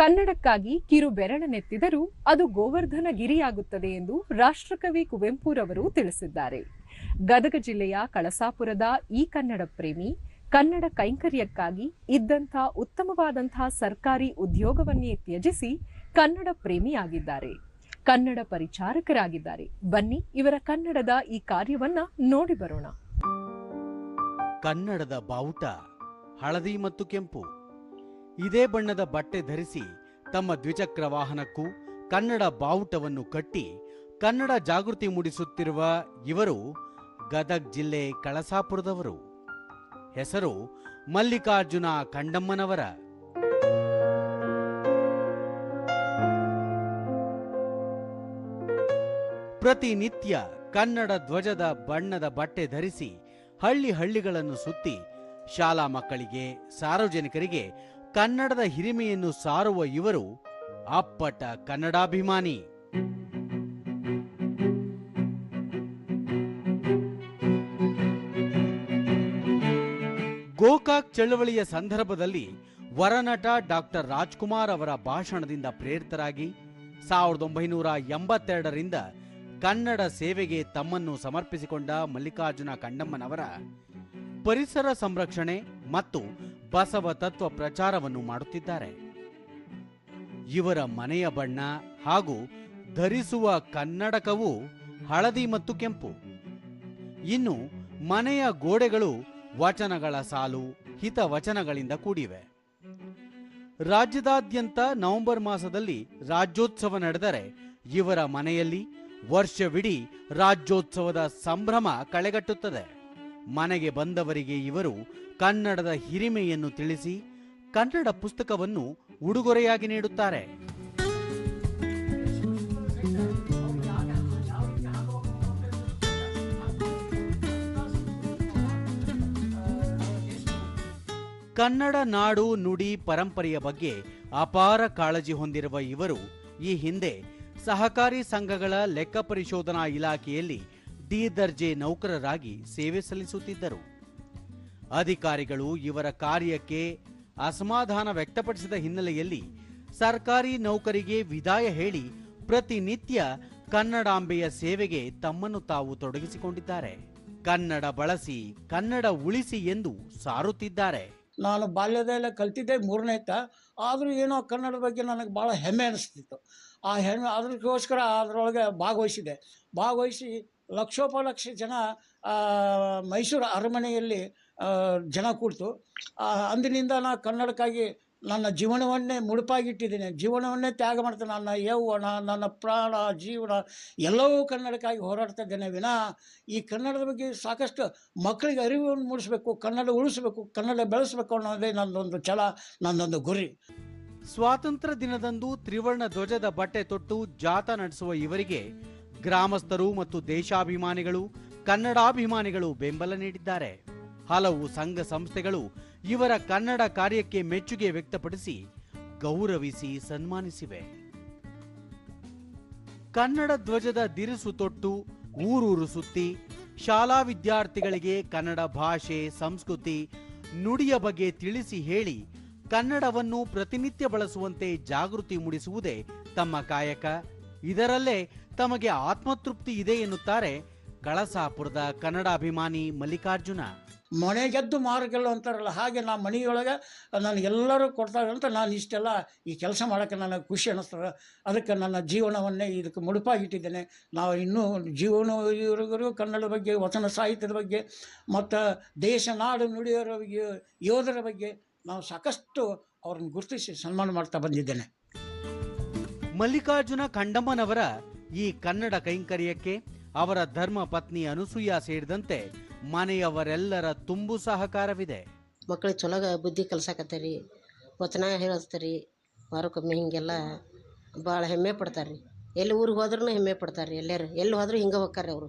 ಕನ್ನಡಕ್ಕಾಗಿ ಕಿರು ಬೆರಳನೆತ್ತಿದರೂ ಅದು ಗೋವರ್ಧನ ಗಿರಿಯಾಗುತ್ತದೆ ಎಂದು ರಾಷ್ಟ್ರಕವಿ ಕುವೆಂಪುರವರು ತಿಳಿಸಿದ್ದಾರೆ. ಗದಗ ಜಿಲ್ಲೆಯ ಕಳಸಾಪುರದ ಈ ಕನ್ನಡ ಪ್ರೇಮಿ ಕನ್ನಡ ಕೈಂಕರ್ಯಕ್ಕಾಗಿ ಇದ್ದಂಥ ಉತ್ತಮವಾದಂಥ ಸರ್ಕಾರಿ ಉದ್ಯೋಗವನ್ನೇ ತ್ಯಜಿಸಿ ಕನ್ನಡ ಪ್ರೇಮಿಯಾಗಿದ್ದಾರೆ. ಕನ್ನಡ ಪರಿಚಾರಕರಾಗಿದ್ದಾರೆ. ಬನ್ನಿ ಇವರ ಕನ್ನಡದ ಈ ಕಾರ್ಯವನ್ನ ನೋಡಿ ಬರೋಣ. ಕನ್ನಡದ ಬಾವುಟ ಹಳದಿ ಮತ್ತು ಕೆಂಪು. ಇದೇ ಬಣ್ಣದ ಬಟ್ಟೆ ಧರಿಸಿ ತಮ್ಮ ದ್ವಿಚಕ್ರ ವಾಹನಕ್ಕೂ ಕನ್ನಡ ಬಾವುಟವನ್ನು ಕಟ್ಟಿ ಕನ್ನಡ ಜಾಗೃತಿ ಮೂಡಿಸುತ್ತಿರುವ ಇವರು ಗದಗ್ ಜಿಲ್ಲೆ ಕಳಸಾಪುರದವರು. ಹೆಸರು ಮಲ್ಲಿಕಾರ್ಜುನ ಕಂಡಮ್ಮನವರ. ಪ್ರತಿನಿತ್ಯ ಕನ್ನಡ ಧ್ವಜದ ಬಣ್ಣದ ಬಟ್ಟೆ ಧರಿಸಿ ಹಳ್ಳಿ ಹಳ್ಳಿಗಳನ್ನು ಸುತ್ತಿ ಶಾಲಾ ಮಕ್ಕಳಿಗೆ, ಸಾರ್ವಜನಿಕರಿಗೆ ಕನ್ನಡದ ಹಿರಿಮೆಯನ್ನು ಸಾರುವ ಇವರು ಅಪ್ಪಟ ಕನ್ನಡಾಭಿಮಾನಿ. ಗೋಕಾಕ್ ಚಳವಳಿಯ ಸಂದರ್ಭದಲ್ಲಿ ವರನಟ ಡಾಕ್ಟರ್ ರಾಜ್ಕುಮಾರ್ ಅವರ ಭಾಷಣದಿಂದ ಪ್ರೇರಿತರಾಗಿ ಸಾವಿರದ ಒಂಬೈನೂರ ಎಂಬತ್ತೆರಡರಿಂದ ಕನ್ನಡ ಸೇವೆಗೆ ತಮ್ಮನ್ನು ಸಮರ್ಪಿಸಿಕೊಂಡ ಮಲ್ಲಿಕಾರ್ಜುನ ಕಂಡಮ್ಮನವರ ಪರಿಸರ ಸಂರಕ್ಷಣೆ ಮತ್ತು ಬಸವ ತತ್ವ ಪ್ರಚಾರವನ್ನು ಮಾಡುತ್ತಿದ್ದಾರೆ. ಇವರ ಮನೆಯ ಬಣ್ಣ ಹಾಗೂ ಧರಿಸುವ ಕನ್ನಡಕವು ಹಳದಿ ಮತ್ತು ಕೆಂಪು. ಇನ್ನು ಮನೆಯ ಗೋಡೆಗಳು ವಚನಗಳ ಸಾಲು ಹಿತವಚನಗಳಿಂದ ಕೂಡಿವೆ. ರಾಜ್ಯದಾದ್ಯಂತ ನವೆಂಬರ್ ಮಾಸದಲ್ಲಿ ರಾಜ್ಯೋತ್ಸವ ನಡೆದರೆ ಇವರ ಮನೆಯಲ್ಲಿ ವರ್ಷವಿಡೀ ರಾಜ್ಯೋತ್ಸವದ ಸಂಭ್ರಮ ಕಳೆಗಟ್ಟುತ್ತದೆ. ಮನೆಗೆ ಬಂದವರಿಗೆ ಇವರು ಕನ್ನಡದ ಹಿರಿಮೆಯನ್ನು ತಿಳಿಸಿ ಕನ್ನಡ ಪುಸ್ತಕವನ್ನು ಉಡುಗೊರೆಯಾಗಿ ನೀಡುತ್ತಾರೆ. ಕನ್ನಡ ನಾಡು ನುಡಿ ಪರಂಪರೆಯ ಬಗ್ಗೆ ಅಪಾರ ಕಾಳಜಿ ಹೊಂದಿರುವ ಇವರು ಈ ಹಿಂದೆ ಸಹಕಾರಿ ಸಂಘಗಳ ಲೆಕ್ಕ ಪರಿಶೋಧನಾ ಇಲಾಖೆಯಲ್ಲಿ ಡಿ ದರ್ಜೆ ನೌಕರರಾಗಿ ಸೇವೆ ಸಲ್ಲಿಸುತ್ತಿದ್ದರು. ಅಧಿಕಾರಿಗಳು ಇವರ ಕಾರ್ಯಕ್ಕೆ ಅಸಮಾಧಾನ ವ್ಯಕ್ತಪಡಿಸಿದ ಹಿನ್ನೆಲೆಯಲ್ಲಿ ಸರ್ಕಾರಿ ನೌಕರಿಗೆ ವಿದಾಯ ಹೇಳಿ ಪ್ರತಿನಿತ್ಯ ಕನ್ನಡಾಂಬೆಯ ಸೇವೆಗೆ ತಮ್ಮನ್ನು ತಾವು ತೊಡಗಿಸಿಕೊಂಡಿದ್ದಾರೆ. ಕನ್ನಡ ಬಳಸಿ, ಕನ್ನಡ ಉಳಿಸಿ ಎಂದು ಸಾರುತ್ತಿದ್ದಾರೆ. ನಾನು ಬಾಲ್ಯದಲ್ಲೇ ಕಲ್ತಿದ್ದೆ ಮೂರನೇತ ಆದರೂ ಏನೋ ಕನ್ನಡ ಬಗ್ಗೆ ನನಗೆ ಭಾಳ ಹೆಮ್ಮೆ ಅನಿಸ್ತಿತ್ತು. ಆ ಹೆಮ್ಮೆ ಅದಕ್ಕೋಸ್ಕರ ಅದರೊಳಗೆ ಭಾಗವಹಿಸಿದೆ ಭಾಗವಹಿಸಿ ಲಕ್ಷೋಪಲಕ್ಷ ಜನ ಮೈಸೂರು ಅರಮನೆಯಲ್ಲಿ ಜನ ಕೂಡ್ತು. ಅಂದಿನಿಂದ ನಾ ಕನ್ನಡಕ್ಕಾಗಿ ನನ್ನ ಜೀವನವನ್ನೇ ಮುಡುಪಾಗಿಟ್ಟಿದ್ದೀನಿ. ಜೀವನವನ್ನೇ ತ್ಯಾಗ ಮಾಡ್ತೇನೆ ನನ್ನ ಯೌವನ, ನನ್ನ ಪ್ರಾಣ, ಜೀವನ ಎಲ್ಲವೂ ಕನ್ನಡಕ್ಕಾಗಿ ಹೋರಾಡ್ತಾ ಇದ್ದೇನೆ ವಿನಃ. ಈ ಕನ್ನಡದ ಬಗ್ಗೆ ಸಾಕಷ್ಟು ಮಕ್ಕಳಿಗೆ ಅರಿವನ್ನು ಮೂಡಿಸಬೇಕು, ಕನ್ನಡ ಉಳಿಸ್ಬೇಕು, ಕನ್ನಡ ಬೆಳೆಸಬೇಕು ಅನ್ನೋದೇ ನನ್ನೊಂದು ಛಲ ನನ್ನೊಂದು ಗುರಿ. ಸ್ವಾತಂತ್ರ್ಯ ದಿನದಂದು ತ್ರಿವರ್ಣ ಧ್ವಜದ ಬಟ್ಟೆ ತೊಟ್ಟು ಜಾಥಾ ನಡೆಸುವ ಇವರಿಗೆ ಗ್ರಾಮಸ್ಥರು ಮತ್ತು ದೇಶಾಭಿಮಾನಿಗಳು, ಕನ್ನಡಾಭಿಮಾನಿಗಳು ಬೆಂಬಲ ನೀಡಿದ್ದಾರೆ. ಹಲವು ಸಂಘ ಸಂಸ್ಥೆಗಳು ಇವರ ಕನ್ನಡ ಕಾರ್ಯಕ್ಕೆ ಮೆಚ್ಚುಗೆ ವ್ಯಕ್ತಪಡಿಸಿ ಗೌರವಿಸಿ ಸನ್ಮಾನಿಸಿವೆ. ಕನ್ನಡ ಧ್ವಜದ ದಿರಿಸು ತೊಟ್ಟು, ಊರೂರು ಸುತ್ತಿ, ಶಾಲಾ ವಿದ್ಯಾರ್ಥಿಗಳಿಗೆ ಕನ್ನಡ ಭಾಷೆ, ಸಂಸ್ಕೃತಿ, ನುಡಿಯ ಬಗ್ಗೆ ತಿಳಿಸಿ ಹೇಳಿ, ಕನ್ನಡವನ್ನು ಪ್ರತಿನಿತ್ಯ ಬಳಸುವಂತೆ ಜಾಗೃತಿ ಮೂಡಿಸುವುದೇ ತಮ್ಮ ಕಾಯಕ. ಇದರಲ್ಲೇ ತಮಗೆ ಆತ್ಮತೃಪ್ತಿ ಇದೆ ಎನ್ನುತ್ತಾರೆ ಕಳಸಾಪುರದ ಕನ್ನಡಾಭಿಮಾನಿ ಮಲ್ಲಿಕಾರ್ಜುನ. ಮನೆ ಗೆದ್ದು ಮಾರ್ಗೆಲ್ಲ ಅಂತಾರಲ್ಲ, ಹಾಗೆ ನಾ ಮನೆಯೊಳಗೆ ನನಗೆಲ್ಲರೂ ಕೊಡ್ತಾರೆ ಅಂತ ನಾನು ಇಷ್ಟೆಲ್ಲ ಈ ಕೆಲಸ ಮಾಡೋಕ್ಕೆ ನನಗೆ ಖುಷಿ ಅನ್ನಿಸ್ತದೆ. ಅದಕ್ಕೆ ನನ್ನ ಜೀವನವನ್ನೇ ಇದಕ್ಕೆ ಮುಡುಪಾಗಿಟ್ಟಿದ್ದೇನೆ. ನಾವು ಇನ್ನೂ ಜೀವನವರೆಗೂ ಕನ್ನಡ ಬಗ್ಗೆ, ವಚನ ಸಾಹಿತ್ಯದ ಬಗ್ಗೆ, ಮತ್ತು ದೇಶ, ನಾಡು ನುಡಿಯೋರ ಬಗ್ಗೆ, ಯೋಧರ ಬಗ್ಗೆ ನಾವು ಸಾಕಷ್ಟು ಅವ್ರನ್ನ ಗುರುತಿಸಿ ಸನ್ಮಾನ ಮಾಡ್ತಾ ಬಂದಿದ್ದೇನೆ. ಮಲ್ಲಿಕಾರ್ಜುನ ಕಂಡಮ್ಮನವರ ಈ ಕನ್ನಡ ಕೈಂಕರ್ಯಕ್ಕೆ ಅವರ ಧರ್ಮ ಪತ್ನಿ ಅನುಸೂಯ ಸೇರಿದಂತೆ ಮನೆಯವರೆಲ್ಲರ ತುಂಬು ಸಹಕಾರವಿದೆ. ಮಕ್ಕಳು ಚಲೋ ಬುದ್ಧಿ ಕಲ್ಸಾಕತ್ತಾರಿ ವಚನ ಹೇಳಿಸ್ತಾರಿ, ವಾರಕ್ಕೊಮ್ಮೆ ಹಿಂಗೆಲ್ಲ ಭಾಳ ಹೆಮ್ಮೆ ಪಡ್ತಾರೆ ರೀ ಎಲ್ಲಿ ಊರಿಗೆ ಹೋದ್ರೂ ಹೆಮ್ಮೆ ಪಡ್ತಾರೆ ಎಲ್ಲರು. ಎಲ್ಲಿ ಹೋದ್ರೂ ಹಿಂಗೆ ಹೋಗ್ತಾರೆ ಅವರು.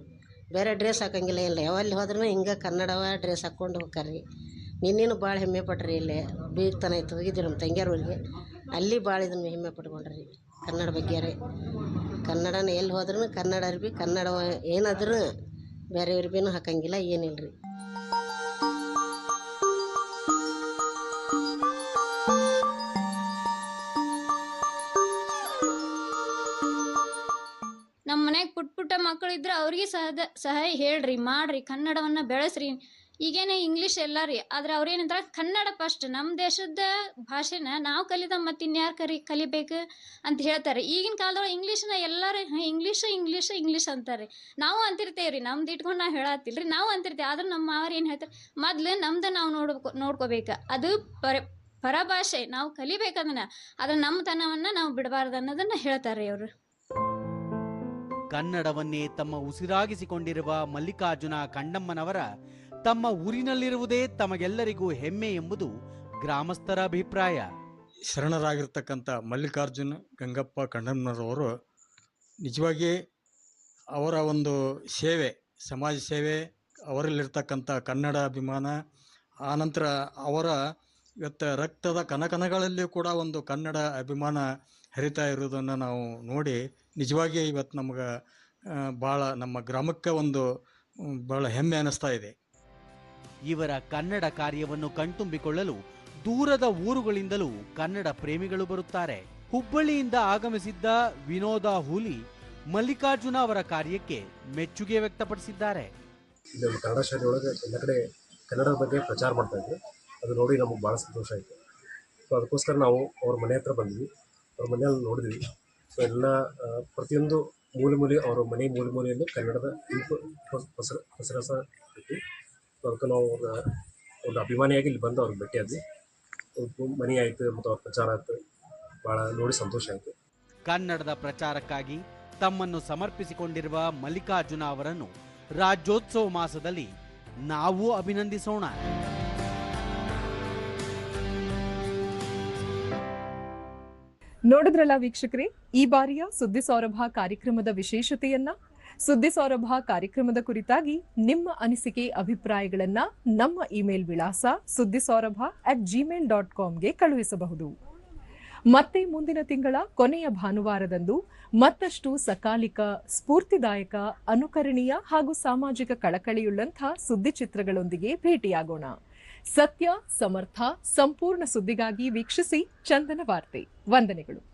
ಬೇರೆ ಡ್ರೆಸ್ ಹಾಕಂಗಿಲ್ಲ ಇಲ್ಲ ಯಾವಲ್ಲಿ ಹೋದ್ರೂ ಹಿಂಗೆ ಕನ್ನಡವ ಡ್ರೆಸ್ ಹಾಕ್ಕೊಂಡು ಹೋಗ್ತಾರೆ ರೀ ನಿನ್ನೇನು ಭಾಳ ಹೆಮ್ಮೆ ಪಟ್ರಿ ಇಲ್ಲೇ. ಬೀಗ್ತನ ಇತ್ತು ಹೋಗಿದ್ವಿ ನಮ್ಮ ತಂಗಿಯರು ಊರಿಗೆ. ಅಲ್ಲಿ ಭಾಳ ಇದನ್ನು ಹೆಮ್ಮೆ ಪಟ್ಕೊಂಡ್ರಿ. ಕನ್ನಡ ಬಗ್ಗೆ ರೀ ಕನ್ನಡನ ಎಲ್ಲಿ ಹೋದ್ರೂ ಕನ್ನಡ ಅರ್ಬಿ, ಕನ್ನಡ ಏನಾದರೂ ಬೇರೆ ಅರ್ಬಿನೂ ಹಾಕಂಗಿಲ್ಲ ಏನಿಲ್ಲ ರೀ ನಮ್ಮ ಮನ್ಯಾಗ ಪುಟ್ಟ ಪುಟ್ಟ ಮಕ್ಕಳಿದ್ರೆ ಅವ್ರಿಗೆ ಸಹದ ಸಹಾಯ ಹೇಳ್ರಿ, ಮಾಡ್ರಿ, ಕನ್ನಡವನ್ನ ಬೆಳೆಸ್ರಿ. ಈಗೇನೆ ಇಂಗ್ಲೀಷ್ ಎಲ್ಲಾರಿ ಆದ್ರೆ ಅವ್ರೇನಂತಾರ ಕನ್ನಡ ಫಸ್ಟ್ ನಮ್ಮ ದೇಶದ ಭಾಷೆನ ನಾವು ಕಲಿತ ಮತ್ತೆ ಇನ್ಯಾರು ಕರಿ, ಕಲಿಬೇಕು ಅಂತ ಹೇಳ್ತಾರೆ. ಈಗಿನ ಕಾಲದೊಳಗೆ ಇಂಗ್ಲೀಷ್ನ ಎಲ್ಲರೂ ಇಂಗ್ಲೀಷ್ ಇಂಗ್ಲೀಷ್ ಇಂಗ್ಲೀಷ್ ಅಂತಾರೆ. ನಾವು ಅಂತಿರ್ತೇವ್ರಿ ನಮ್ದು ಇಟ್ಕೊಂಡು ನಾವು ಹೇಳತ್ತಿಲ್ರಿ ನಾವು ಅಂತಿರ್ತೇವೆ. ಆದ್ರೆ ನಮ್ಮ ಮಾವರು ಏನು ಹೇಳ್ತಾರೆ, ಮೊದ್ಲು ನಮ್ದು ನಾವು ನೋಡ್ಬೇಕು, ನೋಡ್ಕೋಬೇಕು. ಅದು ಪರ, ಪರಭಾಷೆ, ನಾವು ಕಲಿಬೇಕದನ್ನ ಆದ್ರೆ ನಮ್ಮತನವನ್ನ ನಾವು ಬಿಡಬಾರ್ದು ಅನ್ನೋದನ್ನ ಹೇಳ್ತಾರೆ ಅವರು ಕನ್ನಡವನ್ನೇ ತಮ್ಮ ಉಸಿರಾಗಿಸಿಕೊಂಡಿರುವ ಮಲ್ಲಿಕಾರ್ಜುನ ಕಂಡಮ್ಮನವರ ತಮ್ಮ ಊರಿನಲ್ಲಿರುವುದೇ ತಮಗೆಲ್ಲರಿಗೂ ಹೆಮ್ಮೆ ಎಂಬುದು ಗ್ರಾಮಸ್ಥರ ಅಭಿಪ್ರಾಯ. ಶರಣರಾಗಿರ್ತಕ್ಕಂಥ ಮಲ್ಲಿಕಾರ್ಜುನ ಗಂಗಪ್ಪ ಕಣ್ಣಮ್ಮನವರು ನಿಜವಾಗಿ ಅವರ ಒಂದು ಸೇವೆ, ಸಮಾಜ ಸೇವೆ, ಅವರಲ್ಲಿರ್ತಕ್ಕಂಥ ಕನ್ನಡ ಅಭಿಮಾನ, ಆನಂತರ ಅವರ ಇವತ್ತು ರಕ್ತದ ಕನಕನಗಳಲ್ಲಿಯೂ ಕೂಡ ಒಂದು ಕನ್ನಡ ಅಭಿಮಾನ ಹರಿತಾ ಇರೋದನ್ನು ನಾವು ನೋಡಿ ನಿಜವಾಗಿ ಇವತ್ತು ನಮ್ಗೆ ಭಾಳ ನಮ್ಮ ಗ್ರಾಮಕ್ಕೆ ಒಂದು ಭಾಳ ಹೆಮ್ಮೆ ಅನ್ನಿಸ್ತಾ ಇದೆ. ಇವರ ಕನ್ನಡ ಕಾರ್ಯವನ್ನು ಕಣ್ತುಂಬಿಕೊಳ್ಳಲು ದೂರದ ಊರುಗಳಿಂದಲೂ ಕನ್ನಡ ಪ್ರೇಮಿಗಳು ಬರುತ್ತಾರೆ. ಹುಬ್ಬಳ್ಳಿಯಿಂದ ಆಗಮಿಸಿದ್ದ ವಿನೋದ ಹುಲಿ ಮಲ್ಲಿಕಾರ್ಜುನ ಅವರ ಕಾರ್ಯಕ್ಕೆ ಮೆಚ್ಚುಗೆ ವ್ಯಕ್ತಪಡಿಸಿದ್ದಾರೆ. ಕನ್ನಡ ಶಾಲೆಯೊಳಗೆ ಎಲ್ಲ ಕಡೆ ಕನ್ನಡದ ಬಗ್ಗೆ ಪ್ರಚಾರ ಮಾಡ್ತಾ ಇದ್ರು ಅದು ನೋಡಿ ನಮಗೆ ಭಾಳ ಸಂತೋಷ ಆಯಿತು. ಸೊ ಅದಕ್ಕೋಸ್ಕರ ನಾವು ಅವ್ರ ಮನೆ ಹತ್ರ ಬಂದ್ವಿ. ಅವ್ರ ಮನೆಯಲ್ಲಿ ನೋಡಿದ್ವಿ. ಸೊ ಎಲ್ಲ ಪ್ರತಿಯೊಂದು ಮೂಲೆ ಮೂಲೆ ಅವರ ಮನೆ ಮೂಲೆ ಮೂಲೆಯಲ್ಲೂ ಕನ್ನಡದ ಇಂಪು ಹೊಸ ಹೊಸ ಐತಿ ಸೊ ಅದಕ್ಕೆ ನಾವು ಅವ್ರ ಒಂದು ಅಭಿಮಾನಿಯಾಗಿ ಇಲ್ಲಿ ಬಂದು ಅವ್ರಿಗೆ ಭೇಟಿಯಾದ್ವಿ ಮನಿ ಮನೆ ಆಯಿತು ಮತ್ತು ಅವ್ರ ಪ್ರಚಾರ ಆಯಿತು ಭಾಳ ನೋಡಿ ಸಂತೋಷ ಆಯಿತು ಕನ್ನಡದ ಪ್ರಚಾರಕ್ಕಾಗಿ ತಮ್ಮನ್ನು ಸಮರ್ಪಿಸಿಕೊಂಡಿರುವ ಮಲ್ಲಿಕಾರ್ಜುನ ಅವರನ್ನು ರಾಜ್ಯೋತ್ಸವ ಮಾಸದಲ್ಲಿ ನಾವು ಅಭಿನಂದಿಸೋಣ. ನೋಡಿದ್ರಲ್ಲ ವೀಕ್ಷಕರೇ ಈ ಬಾರಿಯ ಸುದ್ದಿ ಸೌರಭ ಕಾರ್ಯಕ್ರಮದ ವಿಶೇಷತೆಯನ್ನ ಸುದ್ದಿ ಸೌರಭ ಕಾರ್ಯಕ್ರಮದ ಕುರಿತಾಗಿ ನಿಮ್ಮ ಅನಿಸಿಕೆ, ಅಭಿಪ್ರಾಯಗಳನ್ನ ನಮ್ಮ ಇಮೇಲ್ ವಿಳಾಸ Suddi Saurabha at gmail dot ಕಾಮ್ಗೆ ಕಳುಹಿಸಬಹುದು. ಮತ್ತೆ ಮುಂದಿನ ತಿಂಗಳ ಕೊನೆಯ ಭಾನುವಾರದಂದು ಮತ್ತಷ್ಟು ಸಕಾಲಿಕ, ಸ್ಫೂರ್ತಿದಾಯಕ, ಅನುಕರಣೀಯ ಹಾಗೂ ಸಾಮಾಜಿಕ ಕಳಕಳಿಯುಳ್ಳಂಥ ಸುದ್ದಿ ಚಿತ್ರಗಳೊಂದಿಗೆ ಭೇಟಿಯಾಗೋಣ. ಸತ್ಯ, ಸಮರ್ಥ, ಸಂಪೂರ್ಣ ಸುದ್ದಿಗಾಗಿ ವೀಕ್ಷಿಸಿ ಚಂದನ ವಾರ್ತೆ. ವಂದನೆಗಳು.